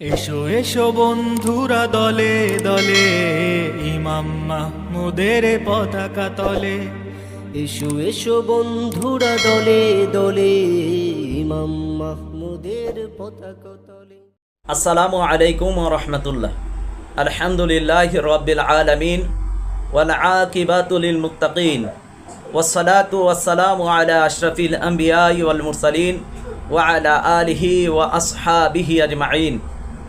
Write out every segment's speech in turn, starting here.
এসো এসো বন্ধুরা দলে দলে ইমাম মাহমুদের পতাকা তলে এসো এসো বন্ধুরা দলে দলে ইমাম মাহমুদের পতাকা তলে আসসালামু আলাইকুম রহমতুল্লাহ আলহামদুলিল্লাহ রবিল আলমিন ওয়াল আকিবাতুলিল মুত্তাকিন والصلاة والسلام على أشرف الأنبياء والمرسلين وعلى آله وأصحابه أجمعين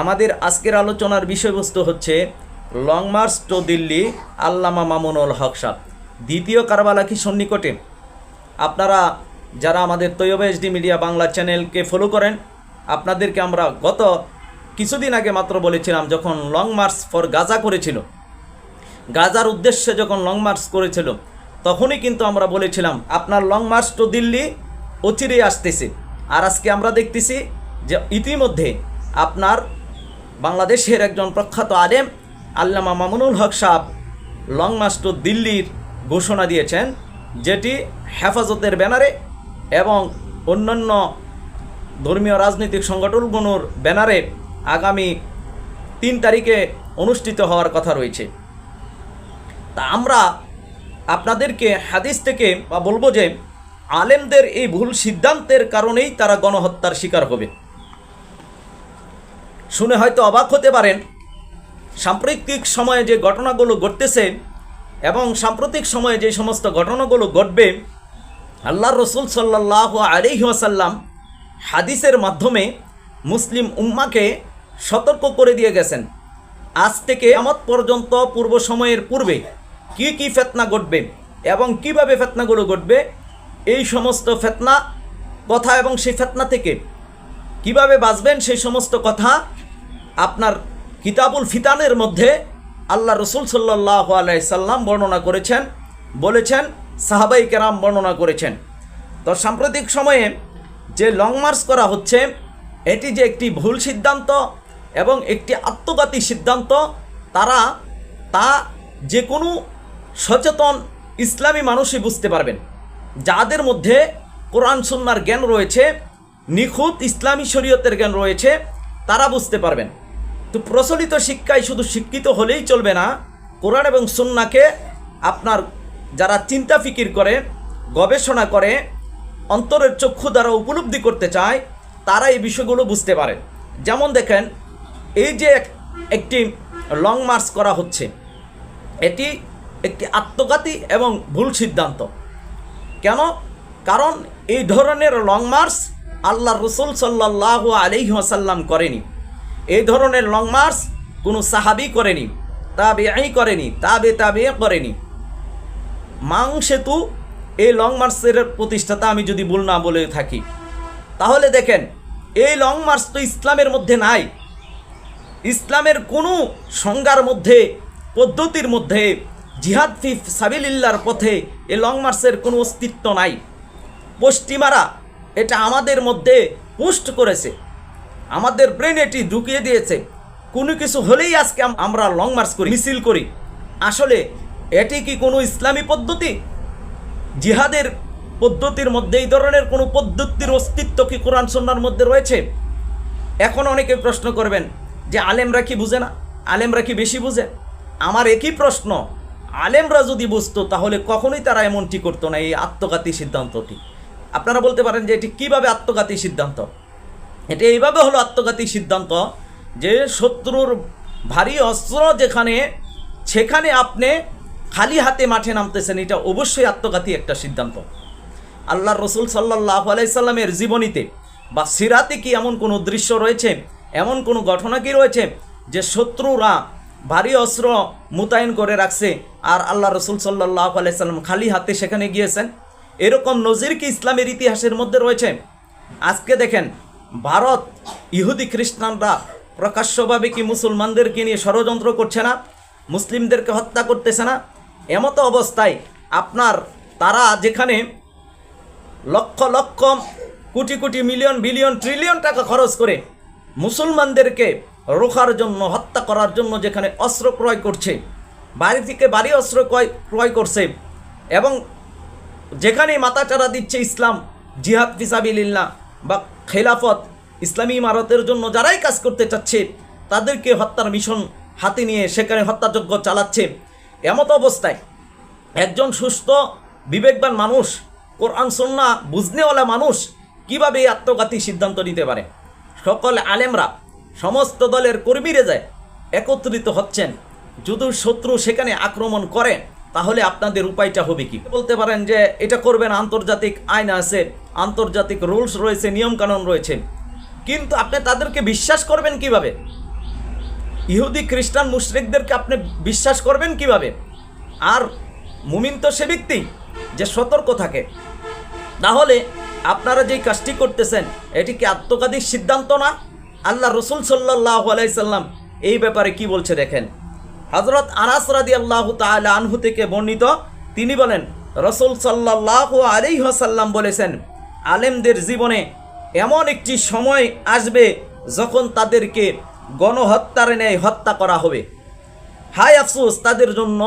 আমাদের আজকের আলোচনার বিষয়বস্তু হচ্ছে লং মার্চ টু দিল্লি, আল্লামা মামুনুল হক সাহ দ্বিতীয় কারবালা কি সন্নিকটে আপনারা যারা আমাদের তৈয়ব এইচডি মিডিয়া বাংলা চ্যানেলকে ফলো করেন, আপনাদেরকে আমরা গত কিছুদিন আগে মাত্র বলেছিলাম, যখন লং মার্চ ফর গাজা করেছিল, গাজার উদ্দেশ্যে যখন লং মার্চ করেছিল, তখনই কিন্তু আমরা বলেছিলাম, আপনার লং মার্চ টু দিল্লি অচিরেই আসতেছে। আর আজকে আমরা দেখতেছি যে ইতিমধ্যে আপনার বাংলাদেশের একজন প্রখ্যাত আলেম আল্লামা মামুনুল হক সাহ লং টু দিল্লির ঘোষণা দিয়েছেন, যেটি হেফাজতের ব্যানারে এবং অন্যান্য ধর্মীয় রাজনৈতিক সংগঠনগুলোর ব্যানারে আগামী তিন তারিখে অনুষ্ঠিত হওয়ার কথা রয়েছে। তা আমরা আপনাদেরকে হাদিস থেকে বা বলব যে, আলেমদের এই ভুল সিদ্ধান্তের কারণেই তারা গণহত্যার শিকার হবে। শুনে হয়তো অবাক হতে পারেন, সাম্প্রতিক সময়ে যে ঘটনাগুলো ঘটতেছে এবং সাম্প্রতিক সময়ে যে সমস্ত ঘটনাগুলো ঘটবে আল্লাহ রসুল সাল্লাহ আলিহি আসাল্লাম হাদিসের মাধ্যমে মুসলিম উম্মাকে সতর্ক করে দিয়ে গেছেন। আজ থেকে আমত পর্যন্ত পূর্ব সময়ের পূর্বে কি কি ফেতনা ঘটবে এবং কীভাবে ফেতনাগুলো ঘটবে, এই সমস্ত ফেতনা কথা এবং সেই ফেতনা থেকে কীভাবে বাঁচবেন সেই সমস্ত কথা আপনার কিতাবুল ফিতানের মধ্যে আল্লাহ রসুল সাল্লাহ আলাইসাল্লাম বর্ণনা করেছেন, বলেছেন, সাহাবাই কেরাম বর্ণনা করেছেন। তো সাম্প্রতিক সময়ে যে লং মার্চ করা হচ্ছে, এটি যে একটি ভুল সিদ্ধান্ত এবং একটি আত্মঘাতী সিদ্ধান্ত, তারা তা যে কোনো সচেতন ইসলামী মানুষই বুঝতে পারবেন। যাদের মধ্যে কোরআন সুন্নার জ্ঞান রয়েছে, নিখুঁত ইসলামী শরীয়তের জ্ঞান রয়েছে, তারা বুঝতে পারবেন। তো প্রচলিত শিক্ষায় শুধু শিক্ষিত হলেই চলবে না, কোরআন এবং সুন্নাকে আপনার যারা চিন্তা ফিকির করে, গবেষণা করে, অন্তরের চক্ষু দ্বারা উপলব্ধি করতে চায়, তারা এই বিষয়গুলো বুঝতে পারে। যেমন দেখেন, এই যে এক- একটি লং মার্চ করা হচ্ছে, এটি একটি আত্মঘাতী এবং ভুল সিদ্ধান্ত। কেন? কারণ এই ধরনের লং মার্চ আল্লাহ রসুল সাল্লাহ আলিহি আসাল্লাম করেনি। এই ধরনের লং মার্চ কোনো সাহাবি করেনি তাবে আই করেনি, তাবে তাবে করেনি। মাং সেতু এই লং মার্চের প্রতিষ্ঠাতা আমি যদি ভুল না বলে থাকি। তাহলে দেখেন, এই লং মার্চ তো ইসলামের মধ্যে নাই। ইসলামের কোনো সংজ্ঞার মধ্যে, পদ্ধতির মধ্যে, জিহাদ ফিফ সাবিলিল্লার পথে এ লং মার্চের কোনো অস্তিত্ব নাই। পশ্চিমারা এটা আমাদের মধ্যে পোস্ট করেছে। আমাদের ব্রেন এটি ঢুকিয়ে দিয়েছে। কোনো কিছু হলেই আজকে আমরা লং মার্চ করি, মিছিল করি। আসলে এটি কি কোনো ইসলামী পদ্ধতি? জিহাদের পদ্ধতির মধ্যে এই ধরনের কোনো পদ্ধতির অস্তিত্ব কি কোরআন সন্ন্যার মধ্যে রয়েছে? এখন অনেকে প্রশ্ন করবেন, যে আলেমরা কি বুঝে না? আলেমরা কি বেশি বুঝে? আমার একই প্রশ্ন, আলেমরা যদি বুঝতো, তাহলে কখনোই তারা এমনটি করতো না, এই আত্মঘাতী সিদ্ধান্তটি। আপনারা বলতে পারেন যে এটি কীভাবে আত্মঘাতী সিদ্ধান্ত? এটি এইভাবে হলো আত্মঘাতী সিদ্ধান্ত যে শত্রুর ভারী অস্ত্র যেখানে, সেখানে আপনি খালি হাতে মাঠে নামতেছেন, এটা অবশ্যই আত্মঘাতী একটা সিদ্ধান্ত। আল্লাহ রসুল সাল্লাহ আলাইসাল্লামের জীবনীতে, বা সিরাতে কি এমন কোনো দৃশ্য রয়েছে, এমন কোনো ঘটনা কি রয়েছে, যে শত্রুরা ভারী অস্ত্র মোতায়েন করে রাখছে, আর আল্লাহ রসুল সাল্লাহ আলাইসাল্লাম খালি হাতে সেখানে গিয়েছেন? এরকম নজির কি ইসলামের ইতিহাসের মধ্যে রয়েছে? আজকে দেখেন ভারত ইহুদি খ্রিস্টানরা প্রকাশ্যভাবে কি মুসলমানদেরকে নিয়ে ষড়যন্ত্র করছে না? মুসলিমদেরকে হত্যা করতেছে না? এমতো অবস্থায় আপনার তারা যেখানে lakh lakh, crore crore million, billion, trillion টাকা খরচ করে মুসলমানদেরকে রোখার জন্য, হত্যা করার জন্য যেখানে অস্ত্র ক্রয় করছে, বাড়ি থেকে বাড়ি অস্ত্র ক্রয় ক্রয় করছে এবং যেখানে মাথাচাড়া দিচ্ছে ইসলাম, জিহাদ ফিসাবিল্লা বা খেলাফত ইসলামী ইমারতের জন্য যারাই কাজ করতে চাচ্ছে, তাদেরকে হত্যার মিশন হাতে নিয়ে সেখানে হত্যাযজ্ঞ চালাচ্ছে। এমত অবস্থায় একজন সুস্থ, বিবেকবান মানুষ, কোরআন, সন্না বুঝনেওয়ালা মানুষ কীভাবে এই আত্মঘাতী সিদ্ধান্ত নিতে পারে? সকল আলেমরা, সমস্ত দলের কর্মীরা যায় একত্রিত হচ্ছেন যদি শত্রু সেখানে আক্রমণ করে তাহলে আপনাদের উপায়টা হবে কি? বলতে পারেন যে এটা করবেন আন্তর্জাতিক আইন আছে, আন্তর্জাতিক রুলস রয়েছে, নিয়মকানুন রয়েছে। কিন্তু আপনি তাদেরকে বিশ্বাস করবেন কীভাবে? ইহুদি, খ্রিস্টান, মুশরিকদেরকে আপনি বিশ্বাস করবেন কীভাবে? আর মুমিন তো সে ব্যক্তি যে সতর্ক থাকে। তাহলে আপনারা যেই কাজটি করতেছেন, এটি কি আত্মঘাতী সিদ্ধান্ত না? আল্লাহ রসুল সাল্লাহ আলাইসাল্লাম এই ব্যাপারে কি বলছে দেখেন। হজরত আনাস রাদি আল্লাহ তালা আনহু থেকে বর্ণিত, তিনি বলেন, রসুল সাল্লাহ আলিহাসাল্লাম বলেছেন, আলেমদের জীবনে এমন একটি সময় আসবে যখন তাদেরকে গণহত্যার ন্যায় হত্যা করা হবে। হাই আফসোস, তাদের জন্য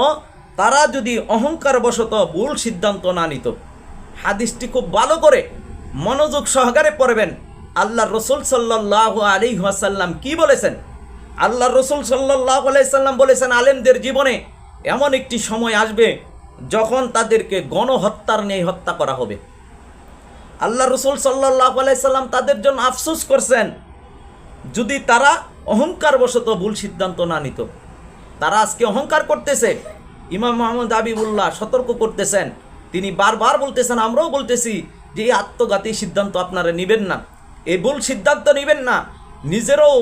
তারা যদি অহংকার বশত ভুল সিদ্ধান্ত না নিত। হাদিসটি খুব ভালো করে মনোযোগ সহকারে পড়বেন। আল্লাহ রসুল সাল্লাহ আলী ওয়াসাল্লাম কি বলেছেন? আল্লাহ রসুল সাল্লাহ আলাইসাল্লাম বলেছেন, আলেমদের জীবনে এমন একটি সময় আসবে যখন তাদেরকে গণহত্যার নিয়ে হত্যা করা হবে। আল্লাহ রসুল সাল্লাহ আলাইসাল্লাম তাদের জন্য আফসোস করছেন, যদি তারা অহংকার বশত ভুল সিদ্ধান্ত না নিত। তারা আজকে অহংকার করতেছে। ইমাম মোহাম্মদ আবিবুল্লাহ সতর্ক করতেছেন। তিনি বারবার বলতেছেন, আমরাও বলতেছি যে এই আত্মঘাতী সিদ্ধান্ত আপনারা নেবেন না। এই ভুল সিদ্ধান্ত নেবেন না। নিজেরও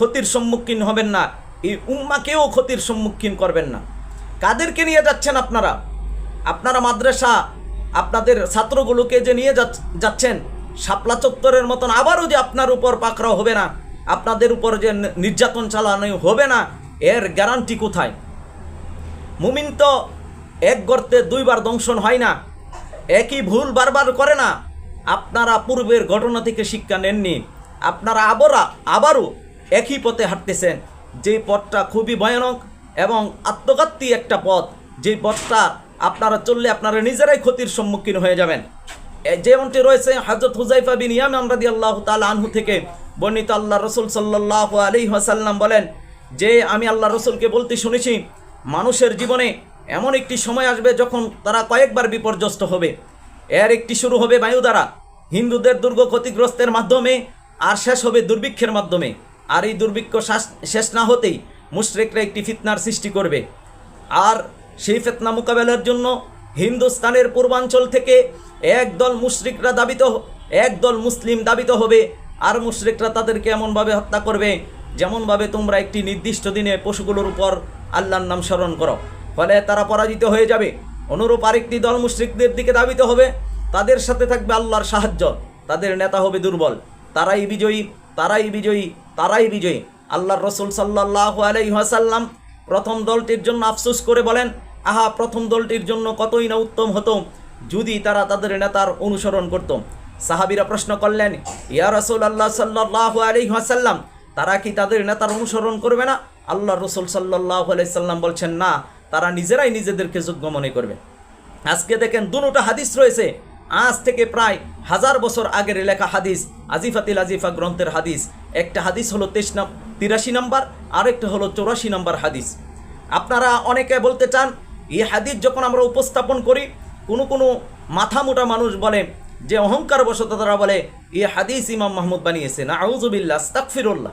ক্ষতির সম্মুখীন হবেন না। এই উম্মাকেও ক্ষতির সম্মুখীন করবেন না। কাদেরকে নিয়ে যাচ্ছেন আপনারা? আপনারা মাদ্রাসা, আপনাদের ছাত্রগুলোকে যে নিয়ে যাচ- যাচ্ছেন, শাপলা চত্বরের মতন আবারও যে আপনার উপর পাকড়াও হবে না, আপনাদের উপর যে নির্যাতন চালানো হবে না, এর গ্যারান্টি কোথায়? মুমিন তো এক গর্তে দুইবার দংশন হয় না, একই ভুল বারবার করে না। আপনারা পূর্বের ঘটনা থেকে শিক্ষা নেননি। আপনারা আবরা আবারও একই পথে হাঁটতেছেন। যে পথটা খুবই ভয়ানক এবং আত্মঘাতী একটা পথ, যে পথটা আপনারা চললে আপনারা নিজেরাই ক্ষতির সম্মুখীন হয়ে যাবেন। যেমনটি রয়েছে হজরত হুজাইফা বিন ইয়ামান রাদি আল্লাহ তাল আনহু থেকে বর্ণিত আল্লাহ রসুল সাল্লাহ আলী ওয়াসাল্লাম বলেন, যে আমি আল্লাহ রসুলকে বলতে শুনেছি, মানুষের জীবনে এমন একটি সময় আসবে যখন তারা কয়েকবার বিপর্যস্ত হবে। এর একটি শুরু হবে বায়ু দ্বারা হিন্দুদের দুর্গ ক্ষতিগ্রস্তের মাধ্যমে আর শেষ হবে দুর্ভিক্ষের মাধ্যমে। আর এই দুর্ভিক্ষ শেষ না হতেই মুশরেকরা একটি ফিতনার সৃষ্টি করবে। আর সেই ফেতনা মোকাবেলার জন্য হিন্দুস্তানের পূর্বাঞ্চল থেকে একদল মুশরিকরা দাবিত একদল মুসলিম দাবিত হবে, আর মুশরিকরা তাদেরকে এমনভাবে হত্যা করবে যেমনভাবে তোমরা একটি নির্দিষ্ট দিনে পশুগুলোর উপর আল্লাহর নাম স্মরণ করো। ফলে তারা পরাজিত হয়ে যাবে। অনুরূপ আরেকটি দল মুশরিকদের দিকে দাবিত হবে। তাদের সাথে থাকবে আল্লাহর সাহায্য। তাদের নেতা হবে দুর্বল। তারাই বিজয়ী তারাই বিজয়ী তারাই বিজয়ী। আল্লাহর রসুল সাল্লাহ আলাইহাসাল্লাম প্রথম দলটির জন্য আফসোস করে বলেন, আহা, প্রথম দলটির জন্য কতই না উত্তম হতো যদি তারা তাদের নেতার অনুসরণ করত। সাহাবিরা প্রশ্ন করলেন, ইয়া রসুল আল্লাহ সাল্লাহ আলাইহাসাল্লাম তারা কি তাদের নেতার অনুসরণ করবে না? আল্লাহ রসুল সাল্লাহ আলাইসাল্লাম বলছেন, না, তারা নিজেরাই নিজেদেরকে যোগ্য মনে করবে। আজকে দেখেন দুটা হাদিস রয়েছে। আজ থেকে প্রায় হাজার বছর আগের লেখা হাদিস, আজিফাতিল আজিফা গ্রন্থের হাদিস। একটা হাদিস হলো তেইশ নাম, তিরাশি নম্বর, আরেকটা হলো চৌরাশি নম্বর হাদিস। আপনারা অনেকে বলতে চান এই হাদিস যখন আমরা উপস্থাপন করি, কোনো কোনো মাথা মোটা মানুষ বলে, যে অহংকার বশত তারা বলে এই হাদিস ইমাম মাহমুদ বানিয়েছে না আউজুবিল্লা আস্তাকফিরুল্লাহ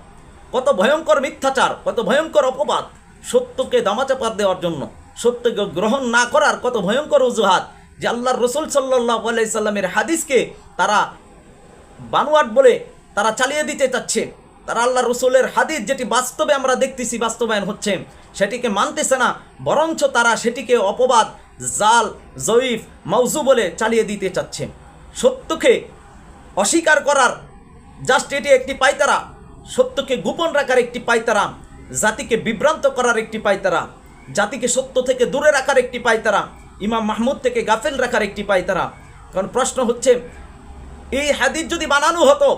কত ভয়ঙ্কর মিথ্যাচার, কত ভয়ঙ্কর অপবাদ, সত্যকে দামাচাপাত দেওয়ার জন্য, সত্যকে গ্রহণ না করার কত ভয়ঙ্কর অজুহাত যে আল্লাহর রসুল সাল্লাহ আলাইসাল্লামের হাদিসকে তারা বানোয়াট বলে তারা চালিয়ে দিতে চাচ্ছে। তারা আল্লাহ রসুলের হাদিস যেটি বাস্তবে আমরা দেখতেছি বাস্তবায়ন হচ্ছে, সেটিকে মানতেছে না, বরঞ্চ তারা সেটিকে অপবাদ, জাল, জয়ীফ মৌজু বলে চালিয়ে দিতে চাচ্ছে। সত্যকে অস্বীকার করার জাস্ট এটি একটি পাইতারা, সত্যকে গোপন রাখার একটি পায়তারা জাতিকে বিভ্রান্ত করার একটি পায়তারা জাতিকে সত্য থেকে দূরে রাখার একটি পায়তারা ইমাম মাহমুদ থেকে গাফেল রাখার একটি পায়তারা কারণ প্রশ্ন হচ্ছে, এই হাদিস যদি বানানো হতো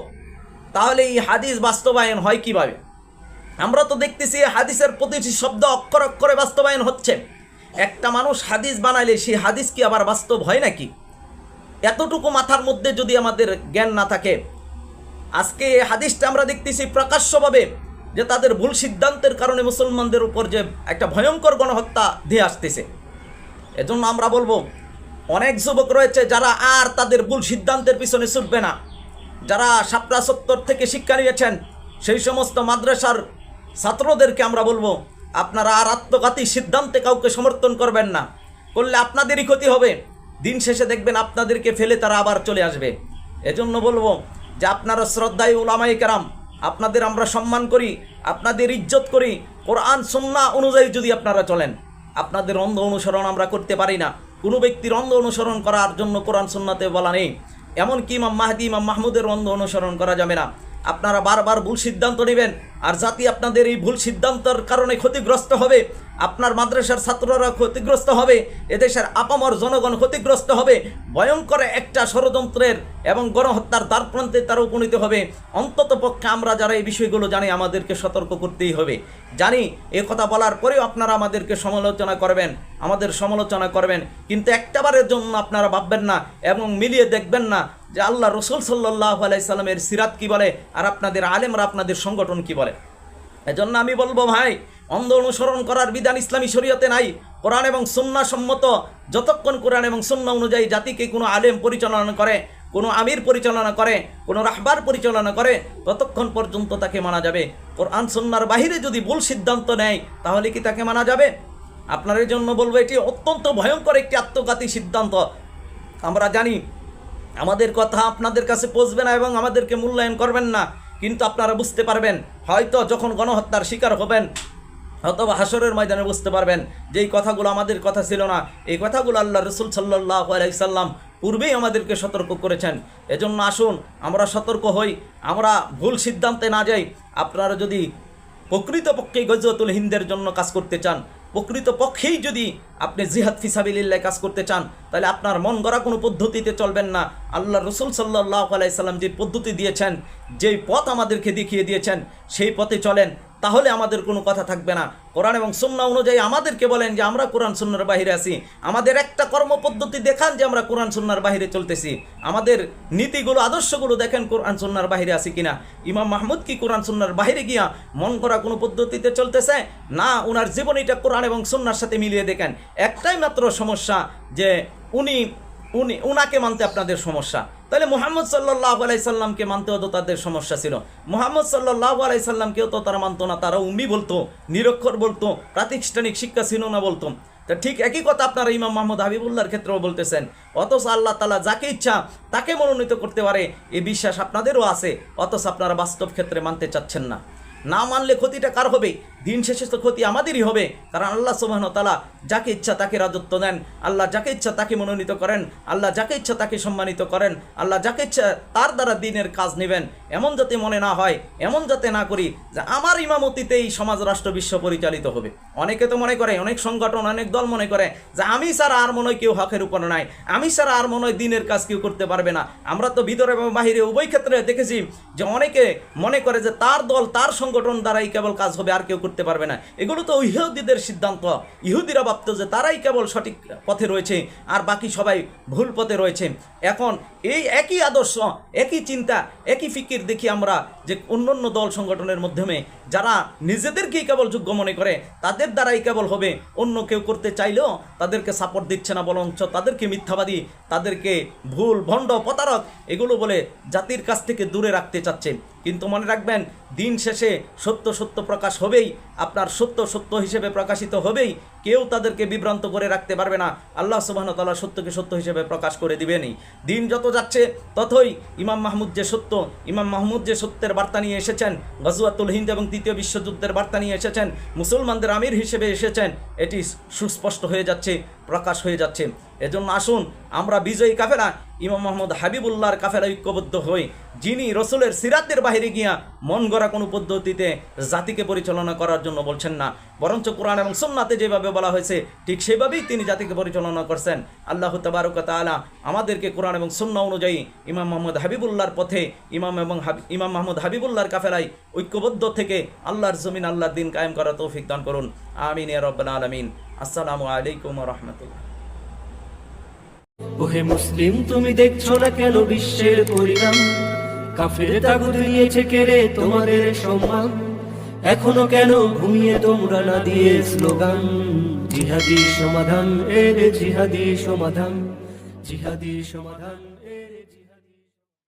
তাহলে এই হাদিস বাস্তবায়ন হয় কীভাবে? আমরা তো দেখতেছি হাদিসের প্রতিটি শব্দ অক্ষর অক্ষরে বাস্তবায়ন হচ্ছে। একটা মানুষ হাদিস বানাইলে সেই হাদিস কি আবার বাস্তব হয় নাকি? এতটুকু মাথার মধ্যে যদি আমাদের জ্ঞান না থাকে, আজকে এই হাদিসটা আমরা দেখতেছি প্রকাশ্যভাবে যে তাদের ভুল সিদ্ধান্তের কারণে মুসলমানদের উপর যে একটা ভয়ঙ্কর গণহত্যা দিয়ে আসতেছে। এজন্য আমরা বলব, অনেক যুবক রয়েছে যারা আর তাদের ভুল সিদ্ধান্তের পিছনে ছুটবে না। যারা সাপড়া সত্তর থেকে শিক্ষা নিয়েছেন, সেই সমস্ত মাদ্রাসার ছাত্রদেরকে আমরা বলব, আপনারা আর আত্মঘাতী সিদ্ধান্তে কাউকে সমর্থন করবেন না। করলে আপনাদেরই ক্ষতি হবে। দিন শেষে দেখবেন আপনাদেরকে ফেলে তারা আবার চলে আসবে। এজন্য বলব যে আপনারা শ্রদ্ধায় উলামাই কেরাম, আপনাদের আমরা সম্মান করি, আপনাদের ইজ্জত করি। কোরআন, সন্না অনুযায়ী যদি আপনারা চলেন, আপনাদের অন্ধ অনুসরণ আমরা করতে পারি না। কোনো ব্যক্তির অন্ধ অনুসরণ করার জন্য কোরআন, সুন্নাতে বলা নেই। এমনকি ইমাম মাহদি, ইমাম মাহমুদের অন্ধ অনুসরণ করা যাবে না। আপনারা বারবার ভুল সিদ্ধান্ত নেবেন, আর জাতি আপনাদের এই ভুল সিদ্ধান্তর কারণে ক্ষতিগ্রস্ত হবে। আপনার মাদ্রাসার ছাত্ররা ক্ষতিগ্রস্ত হবে, এদেশের আপামর জনগণ ক্ষতিগ্রস্ত হবে, ভয়ঙ্কর একটা ষড়যন্ত্রের এবং গণহত্যার দ্বারপ্রান্তে তারা উপনীত হবে। অন্তত পক্ষে আমরা যারা এই বিষয়গুলো জানি, আমাদেরকে সতর্ক করতেই হবে। জানি, এ কথা বলার পরেও আপনারা আমাদেরকে সমালোচনা করবেন, আমাদের সমালোচনা করবেন, কিন্তু একটাবারের জন্য আপনারা ভাববেন না এবং মিলিয়ে দেখবেন না যে আল্লাহ রসুল সাল্লাহ আলাইসাল্লামের সিরাত কি বলে, আর আপনাদের আলেমরা আপনাদের সংগঠন কি বলে। এজন্য আমি বলব ভাই অন্ধ অনুসরণ করার বিধান ইসলামী শরীয়তে নাই। কোরআন এবং সুন্না সম্মত যতক্ষণ কোরআন এবং সুন্না অনুযায়ী জাতিকে কোনো আলেম পরিচালনা করে, কোনো আমির পরিচালনা করে, কোনো রাহবার পরিচালনা করে, ততক্ষণ পর্যন্ত তাকে মানা যাবে। কোরআন সুন্নার বাহিরে যদি ভুল সিদ্ধান্ত নেয়, তাহলে কি তাকে মানা যাবে? আপনার জন্য বলব, এটি অত্যন্ত ভয়ঙ্কর একটি আত্মঘাতী সিদ্ধান্ত। আমরা জানি, আমাদের কথা আপনাদের কাছে পৌঁছবে না এবং আমাদেরকে মূল্যায়ন করবেন না, কিন্তু আপনারা বুঝতে পারবেন, হয়তো যখন গণহত্যার শিকার হবেন অথবা হাসরের ময়দানে বুঝতে পারবেন যে এই কথাগুলো আমাদের কথা ছিল না, এই কথাগুলো আল্লাহ রসুল সাল্লাহ আলাইসাল্লাম পূর্বেই আমাদেরকে সতর্ক করেছেন। এজন্য আসুন, আমরা সতর্ক হই, আমরা ভুল সিদ্ধান্তে না যাই। আপনারা যদি প্রকৃতপক্ষেই গজওয়াতুল হিন্দের জন্য কাজ করতে চান, প্রকৃতপক্ষেই যদি আপনি জিহাদ ফিসাবিল্লাহ কাজ করতে চান, তাহলে আপনার মন গড়া কোনো পদ্ধতিতে চলবেন না। আল্লাহ রসুল সাল্লাহ আলাইসাল্লাম যে পদ্ধতি দিয়েছেন, যেই পথ আমাদেরকে দেখিয়ে দিয়েছেন, সেই পথে চলেন। তাহলে আমাদের কোনো কথা থাকবে না। কোরআন এবং সুন্না অনুযায়ী আমাদেরকে বলেন যে, আমরা কোরআন সুন্নার বাহিরে আছি। আমাদের একটা কর্মপদ্ধতি দেখান যে, আমরা কোরআন সুন্নার বাহিরে চলতেছি। আমাদের নীতিগুলো, আদর্শগুলো দেখেন কোরআন সুন্নার বাহিরে আছি কিনা। ইমাম মাহমুদ কি কোরআন সুন্নার বাহিরে গিয়া মন করা কোনো পদ্ধতিতে চলতেছে? না ওনার জীবনীটা কোরআন এবং সুন্নার সাথে মিলিয়ে দেখেন। একটাই মাত্র সমস্যা যে, উনি উনি, উনাকে মানতে আপনাদের সমস্যা। তাহলে মোহাম্মদ সাল্লাহ আলাইসাল্লামকে মানতেও তো তাদের সমস্যা ছিল। মোহাম্মদ সাল্লাহ আলাইসাল্লামকেও তো তারা মানতো না, তারা উম্মি বলতো, নিরক্ষর বলতো, প্রাতিষ্ঠানিক শিক্ষা ছিল না বলতো। তা ঠিক একই কথা আপনারা ইমাম মাহমুদ হাবিবুল্লাহর ক্ষেত্রেও বলতেছেন। অথচ আল্লাহ তালা যাকে ইচ্ছা তাকে মনোনীত করতে পারে এই বিশ্বাস আপনাদেরও আছে, অথচ আপনারা বাস্তব ক্ষেত্রে মানতে চাচ্ছেন না। না মানলে ক্ষতিটা কার হবে? দিন শেষে তো ক্ষতি আমাদেরই হবে। কারণ আল্লাহ সুবাহন তালা যাকে ইচ্ছা তাকে রাজত্ব দেন। আল্লাহ যাকে ইচ্ছা তাকে মনোনীত করেন। আল্লাহ যাকে ইচ্ছা তাকে সম্মানিত করেন। আল্লাহ যাকে ইচ্ছা তার দ্বারা দিনের কাজ নেবেন। এমন যাতে মনে না হয়, এমন যাতে না করি যে আমার ইমামতিতেই সমাজ রাষ্ট্র বিশ্ব পরিচালিত হবে। অনেকে তো মনে করে, অনেক সংগঠন, অনেক দল মনে করে যে আমি ছাড়া আর মনে কেউ হকের উপর নাই। আমি ছাড়া আর মনে দিনের কাজ কেউ করতে পারবে না। আমরা তো ভিতরে এবং বাহিরে উভয় ক্ষেত্রে দেখেছি যে অনেকে মনে করে যে তার দল, তার সংগঠন দ্বারাই কেবল কাজ হবে, আর কেউ করতে পারবে না। এগুলো তো ইহুদিদের সিদ্ধান্ত। ইহুদিরা ভাবত যে তারাই কেবল সঠিক পথে রয়েছে, আর বাকি সবাই ভুল পথে রয়েছে। এখন এই একই আদর্শ, একই চিন্তা, একই ফিকির দেখি আমরা যে অন্য দল সংগঠনের মাধ্যমে যারা নিজেদেরকেই কেবল যোগ্য মনে করে, তাদের দ্বারাই কেবল হবে। অন্য কেউ করতে চাইলেও তাদেরকে সাপোর্ট দিচ্ছে না বরঞ্চ তাদেরকে মিথ্যাবাদী, তাদেরকে ভুল, ভণ্ড, প্রতারক এগুলো বলে জাতির কাছ থেকে দূরে রাখতে চাচ্ছে। কিন্তু মনে রাখবেন, দিন শেষে সত্য সত্য প্রকাশ হবেই। আপনার সত্য সত্য হিসেবে প্রকাশিত হবেই। কেউ তাদেরকে বিভ্রান্ত করে রাখতে পারবে না। আল্লাহ সুবাহন তাল্লাহ সত্যকে সত্য হিসেবে প্রকাশ করে দিবেনি দিন যত যাচ্ছে, ততই ইমাম মাহমুদ যে সত্য, ইমাম মাহমুদ যে সত্যের বার্তা নিয়ে এসেছেন, গজওয়াতুল হিন্দ এবং তৃতীয় বিশ্বযুদ্ধের বার্তা নিয়ে এসেছেন, মুসলমানদের আমির হিসেবে এসেছেন, এটি সুস্পষ্ট হয়ে যাচ্ছে। প্রকাশ হয়ে যাচ্ছে। এজন্য আসুন, আমরা বিজয়ী কাফেরা ইমাম মোহাম্মদ হাবিবুল্লাহর কাফেরা ঐক্যবদ্ধ হই, যিনি রসুলের সিরাতের বাহিরে গিয়া মন গড়া কোনো পদ্ধতিতে জাতিকে পরিচালনা করার জন্য বলছেন না। বরঞ্চ কোরআন এবং সুন্নাতে যেভাবে বলা হয়েছে, ঠিক সেভাবেই তিনি জাতিকে পরিচালনা করছেন। আল্লাহ তবারক তাআলা আমাদেরকে কোরআন এবং সুন্না অনুযায়ী ইমাম মোহাম্মদ হাবিবুল্লাহর পথে ইমাম এবং ইমাম মাহমুদ হাবিবুল্লাহর কাফেরাই ঐক্যবদ্ধ থেকে আল্লাহর জমিন, আল্লাহর দিন কায়েম করা তৌফিক দান করুন। আমিন রব্বাল আলামিন। আসসালামু আলাইকুম রাহমাতুল্লাহ। ওহে মুসলিম, তুমি দেখছ না কেন বিশ্বের পরিণাম? কাফের তাগুদ নিয়েছে কেড়ে তোমাদের সম্মান। এখনও কেন ঘুমিয়ে তোমরা না দিয়ে স্লোগান? জিহাদি সমাধান, এর জিহাদি সমাধান জিহাদি সমাধান।